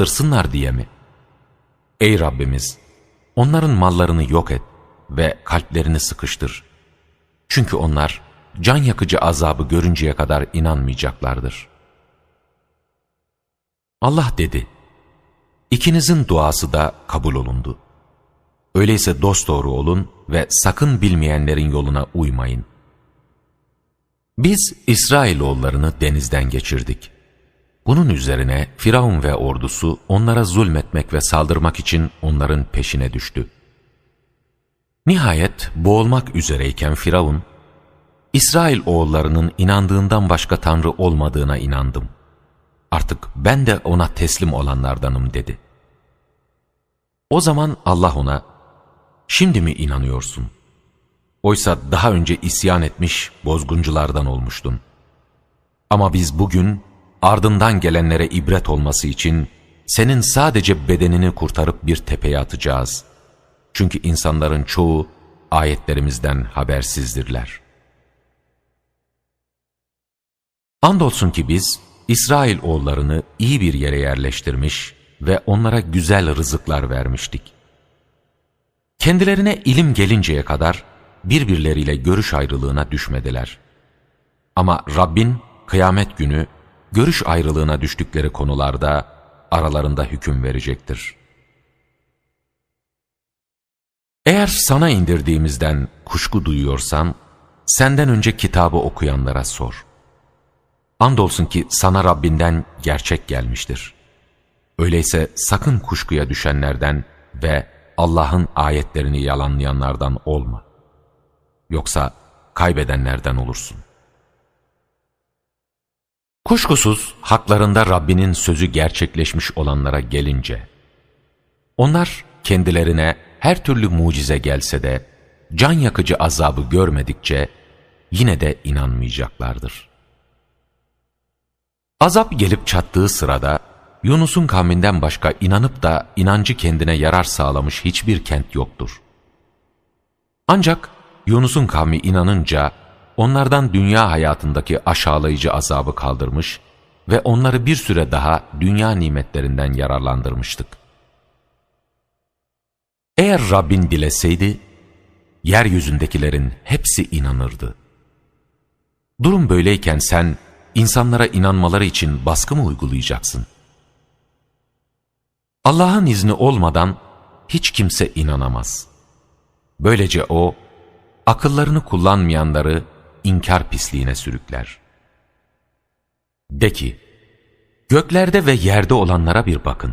Hırsınlar diye mi? Ey Rabbimiz! Onların mallarını yok et ve kalplerini sıkıştır. Çünkü onlar can yakıcı azabı görünceye kadar inanmayacaklardır. Allah dedi, İkinizin duası da kabul olundu. Öyleyse dosdoğru olun ve sakın bilmeyenlerin yoluna uymayın. Biz İsrailoğullarını denizden geçirdik. Bunun üzerine Firavun ve ordusu onlara zulmetmek ve saldırmak için onların peşine düştü. Nihayet boğulmak üzereyken Firavun, İsrail oğullarının inandığından başka tanrı olmadığına inandım. Artık ben de ona teslim olanlardanım dedi. O zaman Allah ona, şimdi mi inanıyorsun? Oysa daha önce isyan etmiş bozgunculardan olmuştun. Ama biz bugün ardından gelenlere ibret olması için senin sadece bedenini kurtarıp bir tepeye atacağız. Çünkü insanların çoğu ayetlerimizden habersizdirler. Andolsun ki biz İsrail oğullarını iyi bir yere yerleştirmiş ve onlara güzel rızıklar vermiştik. Kendilerine ilim gelinceye kadar birbirleriyle görüş ayrılığına düşmediler. Ama Rabbin kıyamet günü görüş ayrılığına düştükleri konularda aralarında hüküm verecektir. Eğer sana indirdiğimizden kuşku duyuyorsan, senden önce kitabı okuyanlara sor. Andolsun ki sana Rabbinden gerçek gelmiştir. Öyleyse sakın kuşkuya düşenlerden ve Allah'ın ayetlerini yalanlayanlardan olma. Yoksa kaybedenlerden olursun. Kuşkusuz haklarında Rabbinin sözü gerçekleşmiş olanlara gelince, onlar kendilerine her türlü mucize gelse de, can yakıcı azabı görmedikçe yine de inanmayacaklardır. Azap gelip çattığı sırada, Yunus'un kavminden başka inanıp da inancı kendine yarar sağlamış hiçbir kent yoktur. Ancak Yunus'un kavmi inanınca onlardan dünya hayatındaki aşağılayıcı azabı kaldırmış ve onları bir süre daha dünya nimetlerinden yararlandırmıştık. Eğer Rabbin dileseydi, yeryüzündekilerin hepsi inanırdı. Durum böyleyken sen insanlara inanmaları için baskı mı uygulayacaksın? Allah'ın izni olmadan hiç kimse inanamaz. Böylece O, akıllarını kullanmayanları inkar pisliğine sürükler. De ki, göklerde ve yerde olanlara bir bakın.